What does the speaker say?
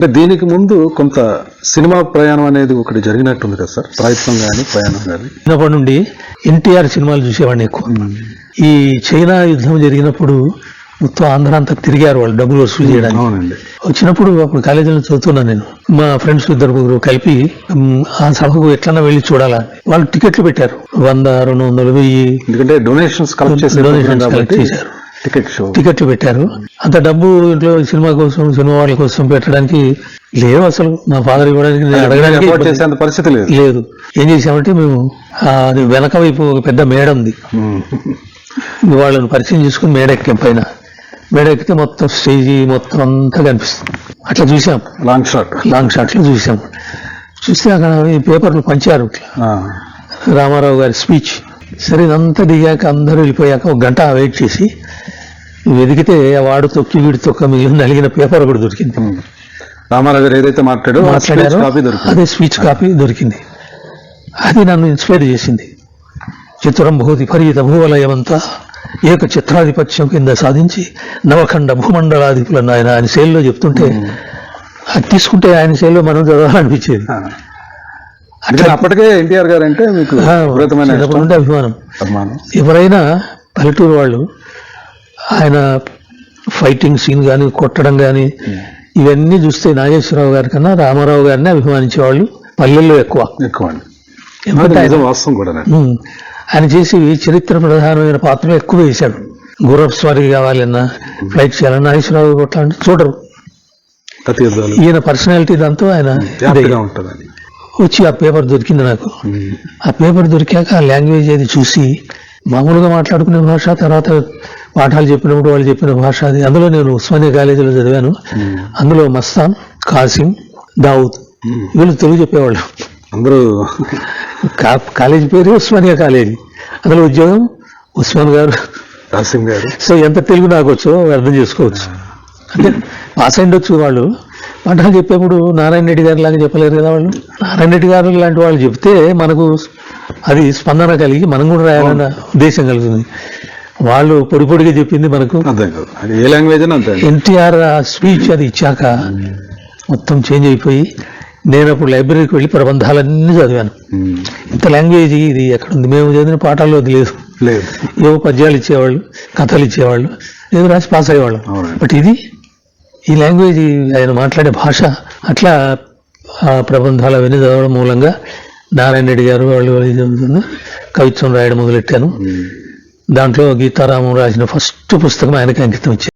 అంటే దీనికి ముందు కొంత సినిమా ప్రయాణం అనేది ఒకటి జరిగినట్టుంది కదా సార్? ప్రయత్నం కానీ ప్రయాణం కానీ చిన్నప్పటి నుండి ఎన్టీఆర్ సినిమాలు చూసేవాడిని ఎక్కువ. ఈ చైనా యుద్ధం జరిగినప్పుడు మొత్తం ఆంధ్ర అంతా తిరిగారు వాళ్ళు డబ్బులు వసూలు చేయడానికి అవునండి. వచ్చినప్పుడు అప్పుడు కాలేజీలో చదువుతున్నాను నేను. మా ఫ్రెండ్స్ ఇద్దరు ముగ్గురు కలిపి ఆ సభకు ఎట్లన్నా వెళ్ళి చూడాలా వాళ్ళు టికెట్లు పెట్టారు. వంద రెండు వందలు వెయ్యి. ఎందుకంటే డొనేషన్స్ కలెక్ట్ చేశారు. టికెట్ పెట్టారు. అంత డబ్బు ఇంట్లో సినిమా కోసం సినిమా వాళ్ళ కోసం పెట్టడానికి లేవు అసలు. మా ఫాదర్ ఇవ్వడానికి అడగడానికి పరిస్థితి లేదు. లేదు. ఏం చేసామంటే మేము అది వెనక వైపు ఒక పెద్ద మేడ ఉంది ఉమ్. వాళ్ళని పరిచయం చేసుకుని మేడ ఎక్కాం పైన. మేడ ఎక్కితే మొత్తం స్టేజీ మొత్తం అంతా కనిపిస్తుంది. అట్లా చూసాం. లాంగ్ షాట్ లాంగ్ షాట్లో చూసాం. చూస్తే అక్కడ పేపర్లు పంచారు. రామారావు గారి స్పీచ్. సరే ఇదంతా దిగాక అందరూ వెళ్ళిపోయాక ఒక గంట వెయిట్ చేసి వెతికితే వాడు తొక్కి వీడు తొక్క మిగిలిన నలిగిన పేపర్ కూడా దొరికింది. రామారావు గారు ఏదైతే మాట్లాడో మాట్లాడారో అదే స్పీచ్ కాపీ దొరికింది. అది నన్ను ఇన్స్పైర్ చేసింది. చిత్రం భూతి విపరీత భూవలయమంతా ఏక చిత్రాధిపత్యం కింద సాధించి నవఖండ భూమండలాధిపులను ఆయన ఆయన శైలిలో చెప్తుంటే అది తీసుకుంటే ఆయన శైలిలో మనం చదవాలనిపించేది. అందుకని అప్పటికే ఎన్టీఆర్ గారు అంటే మీకు విపరీతమైన అభిమానం. అభిమానం. ఎవరైనా పల్లెటూరు వాళ్ళు ఆయన ఫైటింగ్ సీన్ కానీ కొట్టడం కానీ ఇవన్నీ చూస్తే నాగేశ్వరరావు గారి కన్నా రామారావు గారిని అభిమానించేవాళ్ళు పల్లెల్లో ఎక్కువ. ఎక్కువ ఆయన నిజం వాస్తవం కూడా ఉమ్, ఆయన చేసి చరిత్ర ప్రధానమైన పాత్రలు ఎక్కువ వేశాడు. గుర్రపు స్వారీ కావాలన్నా ఫ్లైట్ చేయాలన్నా నాగేశ్వరరావు కొట్టాలంటే చూడరు ఈయన పర్సనాలిటీ దాంతో ఆయన వచ్చి ఆ పేపర్ దొరికింది నాకు. ఆ పేపర్ దొరికాక ఆ లాంగ్వేజ్ అది చూసి మామూలుగా మాట్లాడుకునే భాష తర్వాత పాఠాలు చెప్పినప్పుడు వాళ్ళు చెప్పిన భాష అది. అందులో నేను ఉస్మానియా కాలేజీలో చదివాను. అందులో మస్తాన్ కాసిం దావుద్. వీళ్ళు తెలుగు చెప్పేవాళ్ళు. అందరూ కాలేజీ పేరు ఉస్మానియా కాలేజీ. అందులో ఉద్యోగం ఉస్మాన్ గారు. రాసిం గారు. సో ఎంత తెలుగు నాకు వచ్చో అర్థం చేసుకోవచ్చు. అంటే పాస్ అయిండొచ్చు వాళ్ళు. పాఠాలు చెప్పేప్పుడు నారాయణ రెడ్డి గారి లాగా చెప్పలేరు కదా వాళ్ళు? నారాయణ రెడ్డి గారు లాంటి వాళ్ళు చెప్తే మనకు అది స్పందన కలిగి మనం కూడా రాయాలన్న ఉద్దేశం కలుగుతుంది. వాళ్ళు పొడి పొడిగా చెప్పింది మనకు ఏ లాంగ్వేజ్ ఎన్టీఆర్ స్పీచ్ అది ఇచ్చాక మొత్తం చేంజ్ అయిపోయి నేను అప్పుడు లైబ్రరీకి వెళ్ళి ప్రబంధాలన్నీ చదివాను. ఇంత లాంగ్వేజ్ ఇది ఎక్కడ ఉంది మేము చదివిన పాఠాల్లో అది లేదు. లేదు. ఏవో పద్యాలు ఇచ్చేవాళ్ళు కథలు ఇచ్చేవాళ్ళు ఏదో రాసి పాస్ అయ్యేవాళ్ళం. బట్ ఇది ఈ లాంగ్వేజ్ ఆయన మాట్లాడే భాష అట్లా ఆ ప్రబంధాలు అవన్నీ చదవడం మూలంగా నారాయణ రెడ్డి గారు వాళ్ళు కవిత్వం రాయడం మొదలెట్టాను. దాంట్లో గీతారామం రాసిన ఫస్ట్ పుస్తకం ఆయనకి అంకితం ఇచ్చాను